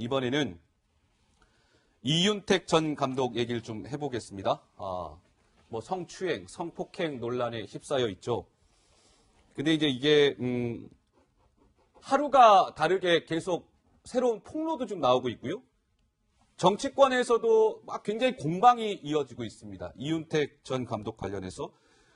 이번에는 이윤택 전 감독 얘기를 좀 해보겠습니다. 아, 뭐 성추행, 성폭행 논란에 휩싸여 있죠. 근데 이제 이게 음, 하루가 다르게 계속 새로운 폭로도 좀 나오고 있고요. 정치권에서도 막 굉장히 공방이 이어지고 있습니다. 이윤택 전 감독 관련해서.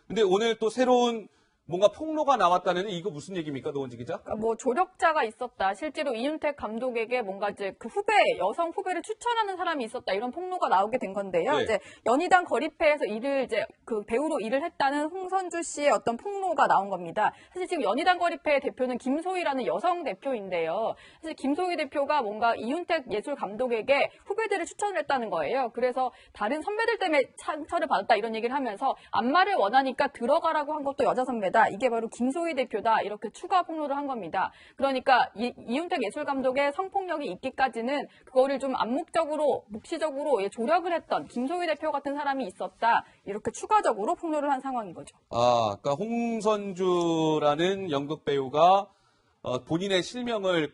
근데 오늘 또 새로운 뭔가 폭로가 나왔다는 이거 무슨 얘기입니까, 노원지 기자? 그러니까 뭐 조력자가 있었다. 실제로 이윤택 감독에게 뭔가 이제 그 후배, 여성 후배를 추천하는 사람이 있었다. 이런 폭로가 나오게 된 건데요. 네. 이제 연희당 거리패에서 일을 이제 그 배우로 일을 했다는 홍선주 씨의 어떤 폭로가 나온 겁니다. 사실 지금 연희당 거리패 대표는 김소희라는 여성 대표인데요. 사실 김소희 대표가 뭔가 이윤택 예술 감독에게 후배들을 추천을 했다는 거예요. 그래서 다른 선배들 때문에 상처를 받았다 이런 얘기를 하면서 안마를 원하니까 들어가라고 한 것도 여자 선배 다. 이게 바로 김소희 대표다. 이렇게 추가 폭로를 한 겁니다. 그러니까 이, 이윤택 예술 감독의 성폭력이 있기까지는 그거를 좀 암묵적으로 묵시적으로 예, 조력을 했던 김소희 대표 같은 사람이 있었다. 이렇게 추가적으로 폭로를 한 상황인 거죠. 아, 그러니까 홍선주라는 연극 배우가 어, 본인의 실명을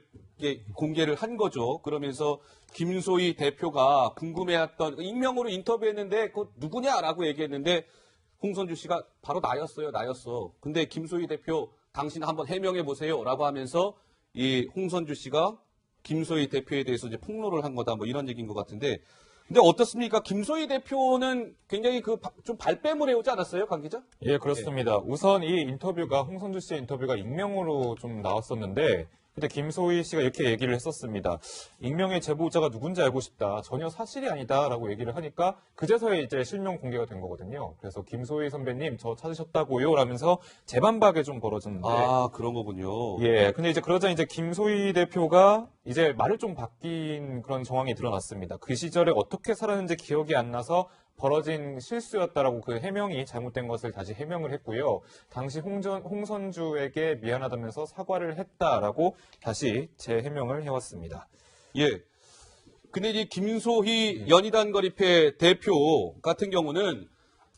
공개를 한 거죠. 그러면서 김소희 대표가 궁금해했던 익명으로 인터뷰했는데 그 누구냐라고 얘기했는데 홍선주 씨가 바로 나였어요, 나였어. 근데 김소희 대표 당신 한번 해명해 보세요라고 하면서 이 홍선주 씨가 김소희 대표에 대해서 이제 폭로를 한 거다 뭐 이런 얘기인 것 같은데 근데 어떻습니까? 김소희 대표는 굉장히 그 좀 발뺌을 해오지 않았어요, 강 기자? 예, 그렇습니다. 우선 이 인터뷰가 홍선주 씨의 인터뷰가 익명으로 좀 나왔었는데 그때 김소희 씨가 이렇게 얘기를 했었습니다. 익명의 제보자가 누군지 알고 싶다. 전혀 사실이 아니다라고 얘기를 하니까 그제서야 이제 실명 공개가 된 거거든요. 그래서 김소희 선배님 저 찾으셨다고요? 라면서 재반박에 좀 벌어졌는데 아, 그런 거군요. 예, 근데 이제 그러자 이제 김소희 대표가 이제 말을 좀 바뀐 그런 정황이 드러났습니다. 그 시절에 어떻게 살았는지 기억이 안 나서 벌어진 실수였다라고 그 해명이 잘못된 것을 다시 해명을 했고요. 당시 홍전, 홍선주에게 미안하다면서 사과를 했다라고 다시 재해명을 해왔습니다. 예. 근데 이 김소희 연희단 거리패 대표 같은 경우는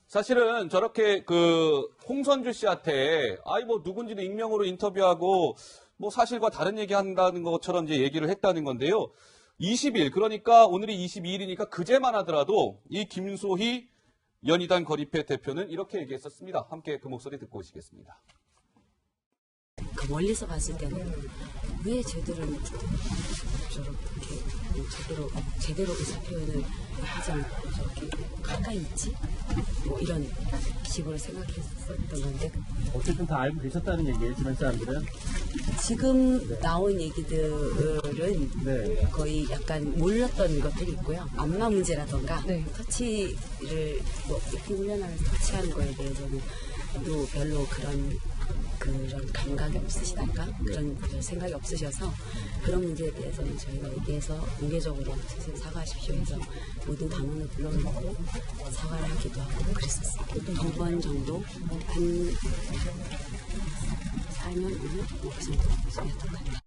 사실은 저렇게 그 홍선주 씨한테 아이 뭐 누군지는 익명으로 인터뷰하고 뭐 사실과 다른 얘기 한다는 것처럼 이제 얘기를 했다는 건데요. 20일 그러니까 오늘이 22일이니까 그제만 하더라도 이 김소희 연희단 거리패 대표는 이렇게 얘기했었습니다. 함께 그 목소리 듣고 오시겠습니다. 그 멀리서 봤을 때는 왜 쟤들은 저렇게 제대로 제대로 의사 표현을 하지 않고 저렇게 가까이 있지? 뭐 이런 식으로 생각했었던 건데 어쨌든 다 알고 계셨다는 얘기예요, 주변 사람들은. 지금 나온 얘기들은 네. 거의 약간 몰랐던 것들이 있고요. 안마 문제라던가 터치를 뭐 이렇게 훈련하면서 터치하는 거에 대해서는 또 별로 그런 그런 감각이 없으시달까 그런 생각이 없으셔서 그런 문제에 대해서는 저희가 얘기해서 공개적으로 선생님 사과하십시오 해서 모든 당원을 불러놓고 사과를 하기도 하고 그랬었어요. 두 번 정도 한 4년, 5년 뭐그 정도 지냈던 것 같아요.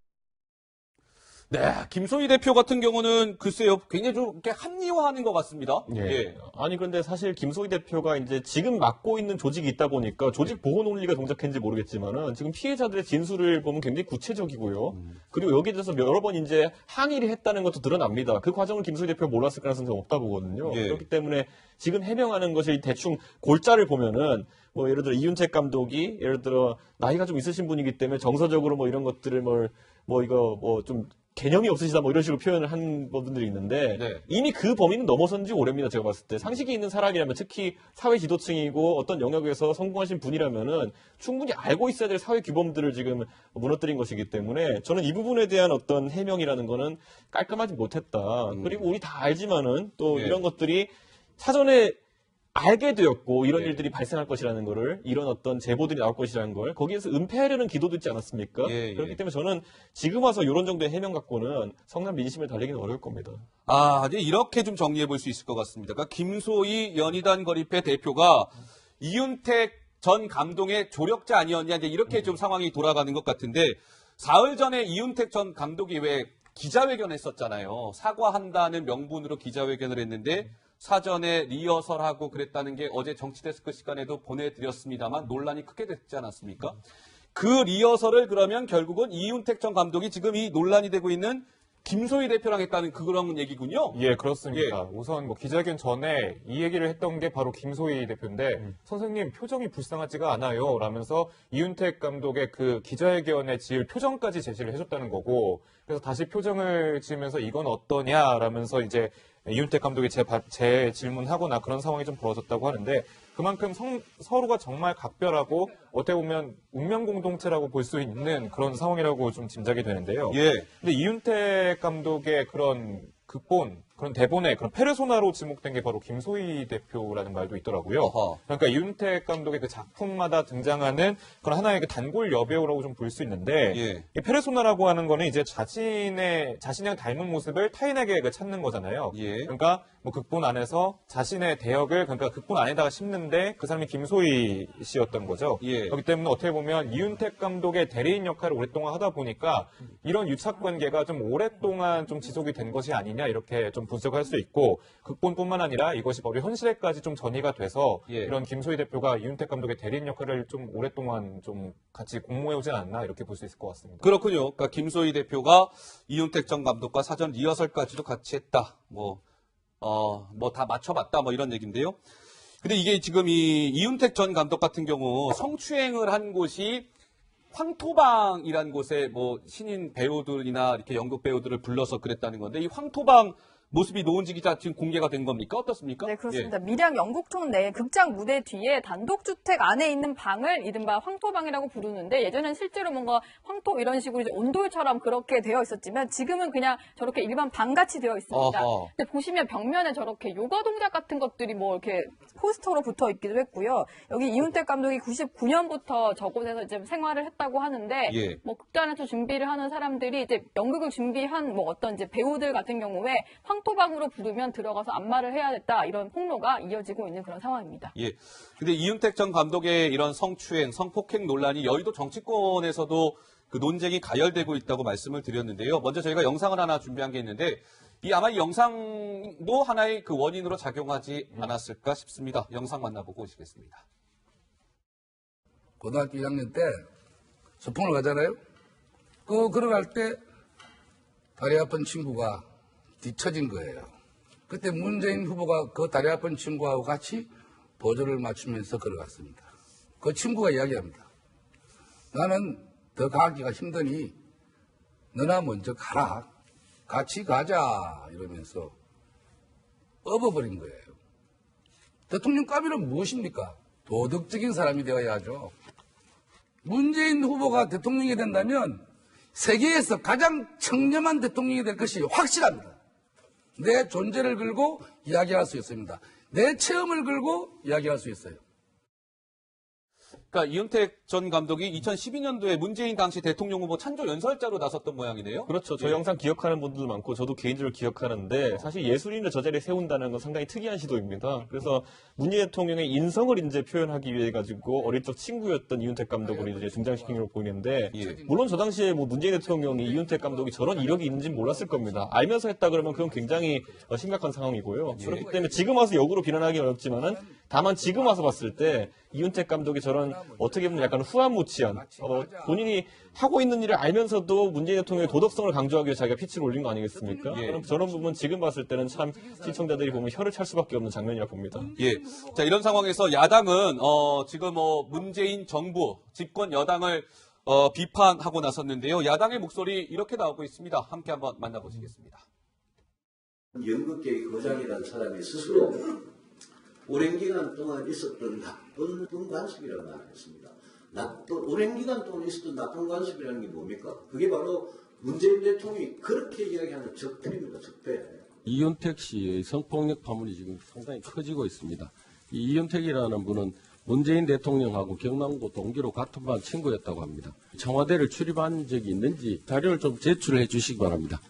네, 김소희 대표 같은 경우는 글쎄요, 굉장히 좀 이렇게 합리화하는 것 같습니다. 예. 아니 그런데 사실 김소희 대표가 이제 지금 맡고 있는 조직이 있다 보니까 조직 보호 논리가 동작했는지 모르겠지만은 지금 피해자들의 진술을 보면 굉장히 구체적이고요. 그리고 여기에 대해서 여러 번 이제 항의를 했다는 것도 드러납니다. 그 과정을 김소희 대표가 몰랐을 가능성이 없다 보거든요. 예. 그렇기 때문에 지금 해명하는 것이 대충 골자를 보면은 뭐 예를 들어 이윤택 감독이 예를 들어 나이가 좀 있으신 분이기 때문에 정서적으로 뭐 이런 것들을 뭐, 뭐 이거 뭐 좀 개념이 없으시다 뭐 이런 식으로 표현을 한 분들이 있는데 네. 이미 그 범위는 넘어선 지 오래입니다. 제가 봤을 때 상식이 있는 사람이라면 특히 사회 지도층이고 어떤 영역에서 성공하신 분이라면은 충분히 알고 있어야 될 사회 규범들을 지금 무너뜨린 것이기 때문에 저는 이 부분에 대한 어떤 해명이라는 거는 깔끔하지 못했다. 그리고 우리 다 알지만은 또 음. 예. 이런 것들이 사전에 알게 되었고 이런 예. 일들이 발생할 것이라는 거를 이런 어떤 제보들이 나올 것이라는 걸 거기에서 은폐하려는 기도도 있지 않았습니까? 예, 예. 그렇기 때문에 저는 지금 와서 이런 정도의 해명 갖고는 성남 민심을 달리기는 어려울 겁니다. 아, 이제 이렇게 좀 정리해 볼 수 있을 것 같습니다. 그러니까 김소희 연희단 거리패 대표가 이윤택 전 감독의 조력자 아니었냐, 이제 이렇게 좀 상황이 돌아가는 것 같은데, 사흘 전에 이윤택 전 감독이 왜 기자회견 했었잖아요. 사과한다는 명분으로 기자회견을 했는데, 사전에 리허설하고 그랬다는 게 어제 정치데스크 시간에도 보내드렸습니다만 논란이 크게 됐지 않았습니까? 그 리허설을 그러면 결국은 이윤택 전 감독이 지금 이 논란이 되고 있는 김소희 대표랑 했다는 그런 얘기군요. 예, 그렇습니다. 우선 뭐 기자회견 전에 이 얘기를 했던 게 바로 김소희 대표인데 선생님 표정이 불쌍하지가 않아요. 라면서 이윤택 감독의 그 기자회견에 지을 표정까지 제시를 해줬다는 거고 그래서 다시 표정을 지으면서 이건 어떠냐 라면서 이제 이윤택 감독이 제, 바- 제 질문하거나 그런 상황이 좀 벌어졌다고 하는데 그만큼 성- 서로가 정말 각별하고 어떻게 보면 운명 공동체라고 볼 수 있는 그런 상황이라고 좀 짐작이 되는데요. 예. 근데 이윤택 감독의 그런 극본, 그런 대본에 그런 페르소나로 지목된 게 바로 김소희 대표라는 말도 있더라고요. 어허. 그러니까 이윤택 감독의 그 작품마다 등장하는 그런 하나의 그 단골 여배우라고 좀 볼 수 있는데 예. 이 페르소나라고 하는 거는 이제 자신의 자신이랑 닮은 모습을 타인에게 그 찾는 거잖아요. 예. 그러니까 뭐 극본 안에서 자신의 대역을 그러니까 극본 안에다가 심는데 그 사람이 김소희 씨였던 거죠. 예. 그렇기 때문에 어떻게 보면 이윤택 감독의 대리인 역할을 오랫동안 하다 보니까 이런 유착 관계가 좀 오랫동안 좀 지속이 된 것이 아니냐 이렇게 좀 분석할 수 있고 극본뿐만 아니라 이것이 바로 현실에까지 좀 전이가 돼서 예. 이런 김소희 대표가 이윤택 감독의 대리인 역할을 좀 오랫동안 좀 같이 공모해 오지 않았나 이렇게 볼 수 있을 것 같습니다. 그렇군요. 그러니까 김소희 대표가 이윤택 전 감독과 사전 리허설까지도 같이 했다. 뭐, 어, 뭐 다 맞춰봤다. 뭐 이런 얘기인데요. 근데 이게 지금 이 이윤택 전 감독 같은 경우 성추행을 한 곳이 황토방이라는 곳에 뭐 신인 배우들이나 이렇게 연극 배우들을 불러서 그랬다는 건데 이 황토방 모습이 노은지 기자 지금 공개가 된 겁니까? 어떻습니까? 네, 그렇습니다. 밀양 영국촌 내 극장 무대 뒤에 단독주택 안에 있는 방을 이른바 황토방이라고 부르는데 예전엔 실제로 뭔가 황토 이런 식으로 이제 온돌처럼 그렇게 되어 있었지만 지금은 그냥 저렇게 일반 방같이 되어 있습니다. 어허. 근데 보시면 벽면에 저렇게 요가 동작 같은 것들이 뭐 이렇게 포스터로 붙어 있기도 했고요. 여기 이윤택 감독이 99년부터 저곳에서 이제 생활을 했다고 하는데 예. 뭐 극단에서 준비를 하는 사람들이 이제 연극을 준비한 뭐 어떤 이제 배우들 같은 경우에 황 토방으로 부르면 들어가서 안마를 해야 됐다 이런 폭로가 이어지고 있는 그런 상황입니다. 예. 근데 이윤택 전 감독의 이런 성추행, 성폭행 논란이 여의도 정치권에서도 그 논쟁이 가열되고 있다고 말씀을 드렸는데요. 먼저 저희가 영상을 하나 준비한 게 있는데 이 아마 이 영상도 하나의 그 원인으로 작용하지 않았을까 싶습니다. 영상 만나보고 오시겠습니다. 고등학교 1학년 때 소풍을 가잖아요. 그 걸어갈 때 다리 아픈 친구가 뒤처진 거예요. 그때 문재인 후보가 그 다리 아픈 친구하고 같이 보조를 맞추면서 걸어갔습니다. 그 친구가 이야기합니다. 나는 더 가기가 힘드니 너나 먼저 가라. 같이 가자. 이러면서 업어버린 거예요. 대통령감이란 무엇입니까? 도덕적인 사람이 되어야죠. 문재인 후보가 대통령이 된다면 세계에서 가장 청렴한 대통령이 될 것이 확실합니다. 내 존재를 걸고 이야기할 수 있습니다. 내 체험을 걸고 이야기할 수 있어요. 그러니까 이윤택 전 감독이 2012년도에 문재인 당시 대통령 후보 찬조 연설자로 나섰던 모양이네요. 그렇죠. 저 예. 영상 기억하는 분들도 많고 저도 개인적으로 기억하는데 사실 예술인을 저 자리에 세운다는 건 상당히 특이한 시도입니다. 그래서 문재인 대통령의 인성을 이제 표현하기 위해 가지고 어릴 적 친구였던 이윤택 감독을 이제 등장시킨 걸로 보이는데 예. 물론 저 당시에 뭐 문재인 대통령이 이윤택 감독이 저런 이력이 있는지 몰랐을 겁니다. 알면서 했다 그러면 그건 굉장히 어, 심각한 상황이고요. 예. 그렇기 때문에 지금 와서 역으로 비난하기 어렵지만은 다만 지금 와서 봤을 때 이윤택 감독이 저런 어떻게 보면 약간 후한무치한 어, 본인이 하고 있는 일을 알면서도 문재인 대통령의 도덕성을 강조하기 위해 자기가 피치를 올린 거 아니겠습니까? 예. 그럼 저런 부분 지금 봤을 때는 참 시청자들이 보면 혀를 찰 수밖에 없는 장면이라 봅니다. 예. 자, 이런 상황에서 야당은, 어, 지금 뭐, 문재인 정부, 집권 여당을, 어, 비판하고 나섰는데요. 야당의 목소리 이렇게 나오고 있습니다. 함께 한번 만나보시겠습니다. 연극계의 거장이라는 사람이 스스로 오랜 기간 동안 있었던 나쁜, 나쁜 관습이라고 말했습니다. 나쁜, 오랜 기간 동안 있었던 나쁜 관습이라는 게 뭡니까? 그게 바로 문재인 대통령이 그렇게 이야기하는 적폐입니다, 적폐. 이윤택 씨의 성폭력 파문이 지금 상당히 커지고 있습니다. 이 이윤택이라는 분은 문재인 대통령하고 경남고 동기로 같은 반 친구였다고 합니다. 청와대를 출입한 적이 있는지 자료를 좀 제출해 주시기 바랍니다.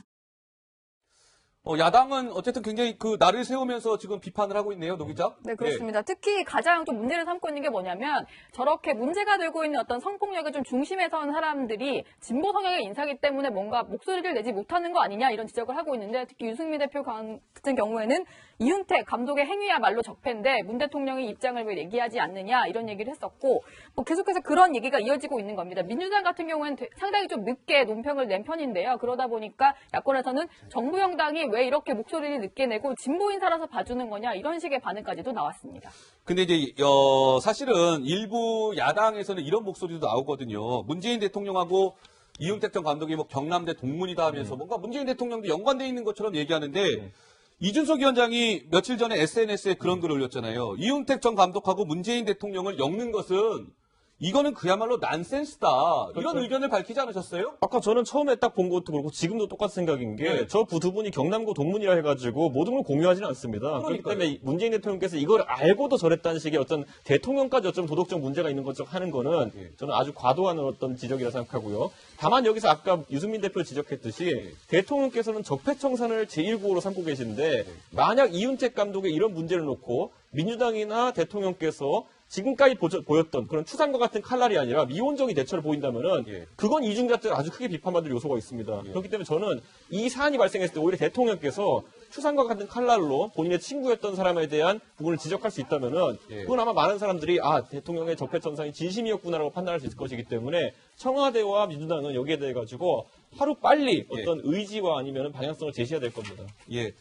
어, 야당은 어쨌든 굉장히 그 날을 세우면서 지금 비판을 하고 있네요, 노 기자. 네, 그렇습니다. 특히 가장 좀 문제를 삼고 있는 게 뭐냐면 저렇게 문제가 되고 있는 어떤 성폭력을 좀 중심에 선 사람들이 진보 성향의 인사기 때문에 뭔가 목소리를 내지 못하는 거 아니냐 이런 지적을 하고 있는데 특히 유승민 대표 같은 경우에는 이윤택 감독의 행위야말로 적폐인데 문 대통령이 입장을 왜 얘기하지 않느냐 이런 얘기를 했었고 뭐 계속해서 그런 얘기가 이어지고 있는 겁니다. 민주당 같은 경우에는 되- 상당히 좀 늦게 논평을 낸 편인데요. 그러다 보니까 야권에서는 정부 여당이 왜 이렇게 목소리를 늦게 내고 진보 인 사라서 봐주는 거냐 이런 식의 반응까지도 나왔습니다. 근데 이제 어, 사실은 일부 야당에서는 이런 목소리도 나오거든요. 문재인 대통령하고 이윤택 전 감독이 뭐 경남대 동문이다 하면서 뭔가 문재인 대통령도 연관돼 있는 것처럼 얘기하는데 이준석 위원장이 며칠 전에 SNS에 그런 글을 올렸잖아요. 이윤택 전 감독하고 문재인 대통령을 엮는 것은 이거는 그야말로 난센스다. 이런 의견을 밝히지 않으셨어요? 아까 저는 처음에 딱 본 것도 그렇고 지금도 똑같은 생각인 게 네. 저두 분이 경남고 동문이라 해가지고 모든 걸 공유하지는 않습니다. 그렇기 그러니까요. 때문에 문재인 대통령께서 이걸 알고도 저랬다는 식의 어떤 대통령까지 어쩌면 도덕적 문제가 있는 것처럼 하는 거는 예. 저는 아주 과도한 어떤 지적이라 생각하고요. 다만 여기서 아까 유승민 대표 지적했듯이 대통령께서는 적폐청산을 제1구호로 삼고 계신데 만약 이윤택 감독의 이런 문제를 놓고 민주당이나 대통령께서 지금까지 보저- 보였던 그런 추상과 같은 칼날이 아니라 미온적인 대처를 보인다면은 예. 그건 이중 자체로 아주 크게 비판받을 요소가 있습니다. 그렇기 때문에 저는 이 사안이 발생했을 때 오히려 대통령께서 추상과 같은 칼날로 본인의 친구였던 사람에 대한 부분을 지적할 수 있다면은 예. 그건 아마 많은 사람들이 아 대통령의 적폐청산이 진심이었구나라고 판단할 수 있을 것이기 때문에 청와대와 민주당은 여기에 대해 가지고 하루 빨리 예. 어떤 의지와 아니면 방향성을 제시해야 될 겁니다. 예.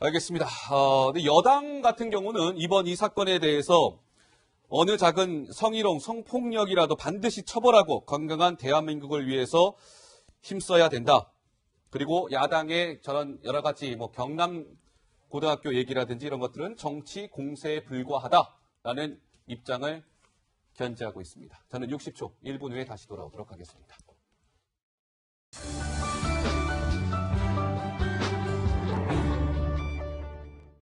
알겠습니다. 어, 근데 여당 같은 경우는 이번 이 사건에 대해서 어느 작은 성희롱, 성폭력이라도 반드시 처벌하고 건강한 대한민국을 위해서 힘써야 된다. 그리고 야당의 저런 여러 가지 뭐 경남 고등학교 얘기라든지 이런 것들은 정치 공세에 불과하다라는 입장을 견지하고 있습니다. 저는 60초 1분 후에 다시 돌아오도록 하겠습니다.